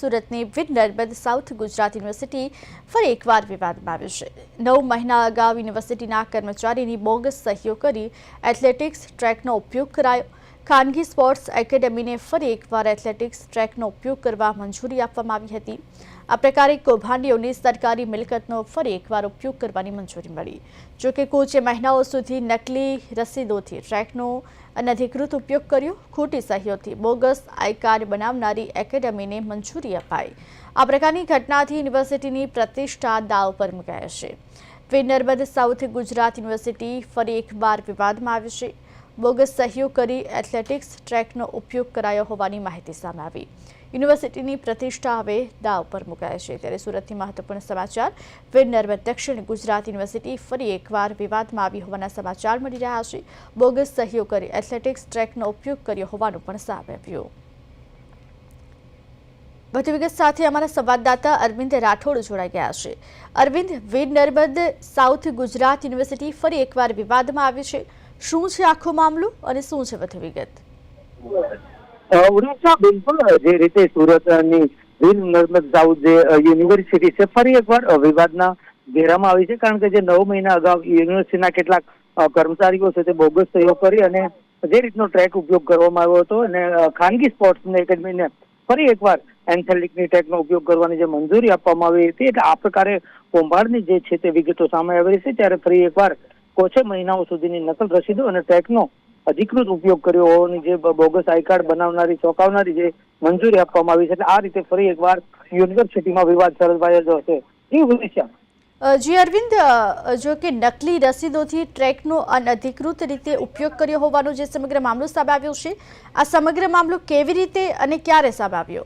સુરતની Veer Narmad south Gujarat university ફરી એકવાર વિવાદમાં આવી છે. નવ મહિના અગાઉ યુનિવર્સિટીના કર્મચારીની બોગસ સહીઓ કરી એથ્લેટિક્સ ટ્રેકનો ઉપયોગ કરાયો. ખાનગી સ્પોર્ટ્સ એકેડમીને ફરી એકવાર એથ્લેટિક્સ ટ્રેકનો ઉપયોગ કરવા મંજૂરી આપવામાં આવી હતી. આ પ્રકારે કૌભાંડીઓની સરકારી મિલકતનો ફરી એકવાર ઉપયોગ કરવાની મંજૂરી મળી. જોકે કોચે મહિનાઓ સુધી નકલી રસીદોથી ટ્રેકનો અનધિકૃત ઉપયોગ કર્યો. ખોટી સહીઓથી બોગસ આઈ કાર્ડ બનાવનારી એકેડમીને મંજૂરી અપાઈ. આ પ્રકારની ઘટનાથી યુનિવર્સિટીની પ્રતિષ્ઠા દાવ પર મુકાય છે. વી નર્મદ સાઉથ ગુજરાત યુનિવર્સિટી ફરી એકવાર વિવાદમાં આવી છે. બોગસ સહયોગ કરી એથ્લેટિક્સ ટ્રેકનો ઉપયોગ કરાયો હોવાની માહિતી સામે આવી. યુનિવર્સિટીની પ્રતિષ્ઠા હવે દાવ પર મુકાય છે. ત્યારે સુરતથી મહત્વપૂર્ણ સમાચાર વીર દક્ષિણ ગુજરાત યુનિવર્સિટી ફરી એકવાર વિવાદમાં આવી હોવાના સમાચાર મળી રહ્યા છે. બોગસ સહયોગ કરી એથ્લેટિક્સ ટ્રેકનો ઉપયોગ કર્યો હોવાનું પણ સામે આવ્યું. વધુ વિગત સાથે અમારા સંવાદદાતા અરવિંદ રાઠોડ જોડાઈ ગયા છે. અરવિંદ વીર નર્મદ સાઉથ ગુજરાત યુનિવર્સિટી ફરી એકવાર વિવાદમાં આવી છે. શું છે આખો મામલો અને શું છે વધુ વિગત? ઉડીસા બિલકુલ જે રીતે સુરતની વીર નર્મદ સાઉથ જે યુનિવર્સિટી છે, ફરી એકવાર વિવાદના ઘેરામાં આવી છે, કારણ કે જે નવ મહિના અગાઉ યુનિવર્સિટીના કેટલાક કર્મચારીઓ છે તે બોગસ સહયોગ કરી અને જે રીતનો ટ્રેક ઉપયોગ કરવામાં આવ્યો હતો અને ખાનગી સ્પોર્ટ્સ એકેડમીને ફરી એકવાર એન્થેલિકની ટેકનો ઉપયોગ કરવાની જે મંજૂરી આપવામાં આવી હતી, એટલે આ પ્રકારે કૌભાંડની જે છે તે વિગતો સામે આવી છે, ત્યારે ફરી એકવાર કોચે મહિનાઓ સુધીની નકલ રસીદો અને ટેકનો અધિકૃત ઉપયોગ કર્યો. હોવાની જે બોગસ આઈ કાર્ડ બનાવનારી ચોંકાવનારી જે મંજૂરી આપવામાં આવી છે. એટલે આ રીતે ફરી એકવાર યુનિવર્સિટીમાં વિવાદ સર્જાયો છે હશે. એ અ, જી અરવિંદ જો કે નકલી રસીદોથી ટ્રેકનો અનધિકૃત રીતે ઉપયોગ કર્યો હોવાનો જે સમગ્ર મામલો સામે આવ્યો છે આ સમગ્ર મામલો કેવી રીતે અને ક્યારે સામે આવ્યો?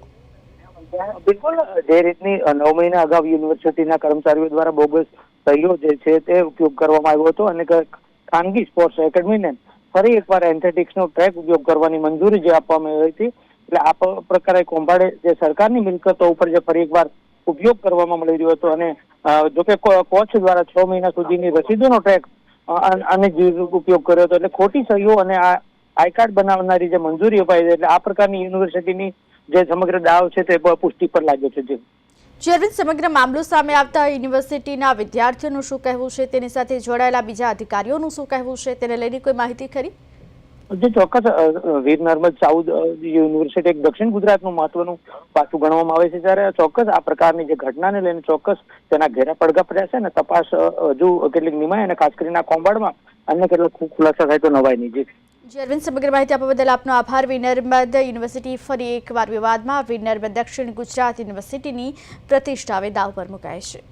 બિલકુલ જે રીતની નવ મહિના અગાઉ યુનિવર્સિટીના કર્મચારીઓ દ્વારા બોગસ સહીઓ જે છે તે ઉપયોગ કરવામાં આવ્યો હતો અને ખાનગી સ્પોર્ટ્સ એકેડમીને ફરી એકવાર એન્થેટિક્સનો ટ્રેક ઉપયોગ કરવાની મંજૂરી જે આપવામાં આવી હતી. એટલે આ પ્રકારે કૌભાંડે જે સરકારની મિલકતો ઉપર જે ફરી એકવાર ઉપયોગ કરવામાં મળી રહ્યો હતો અને જોકે કોચ દ્વારા છ મહિના સુધીની રસીદોનો ટ્રેક અને ઉપયોગ કર્યો હતો. એટલે ખોટી સહીઓ અને આ આઈ કાર્ડ બનાવનારી જે મંજૂરી અપાઈ છે. એટલે આ પ્રકારની યુનિવર્સિટીની જે સમગ્ર દાવ છે તે પુષ્ટિ પર લાગ્યો છે. જી. જી સમગ્ર મામલો સામે આવતા યુનિવર્સિટીના વિદ્યાર્થીઓનું શું કહેવું છે? તેની સાથે જોડાયેલા બીજા અધિકારીઓનું શું કહેવું છે? તેને લઈને કોઈ માહિતી ખરી? જે ચોક્કસ વીર નર્મદ સાઉથ યુનિવર્સિટી એક દક્ષિણ ગુજરાતનું મહત્વનું પાસું ગણવામાં આવે છે ત્યારે ચોક્કસ આ પ્રકારની જે ઘટનાને લઈને ચોક્કસ તેના ઘેરા પડઘા પડ્યા છે અને તપાસ હજુ કેટલીક નિમાય અને ખાસ કરીને આ કૌભાંડમાં અન્ય કેટલાક ખુલાસા થાય તો નવાય નહીં. જી અરવિંદ સમગ્ર માહિતી આપવા બદલ આપનો આભાર. વિનર્મદ યુનિવર્સિટી ફરી એકવાર વિવાદમાં. વિનર્મદ દક્ષિણ ગુજરાત યુનિવર્સિટીની પ્રતિષ્ઠા હવે દાવ પર મુકાય છે.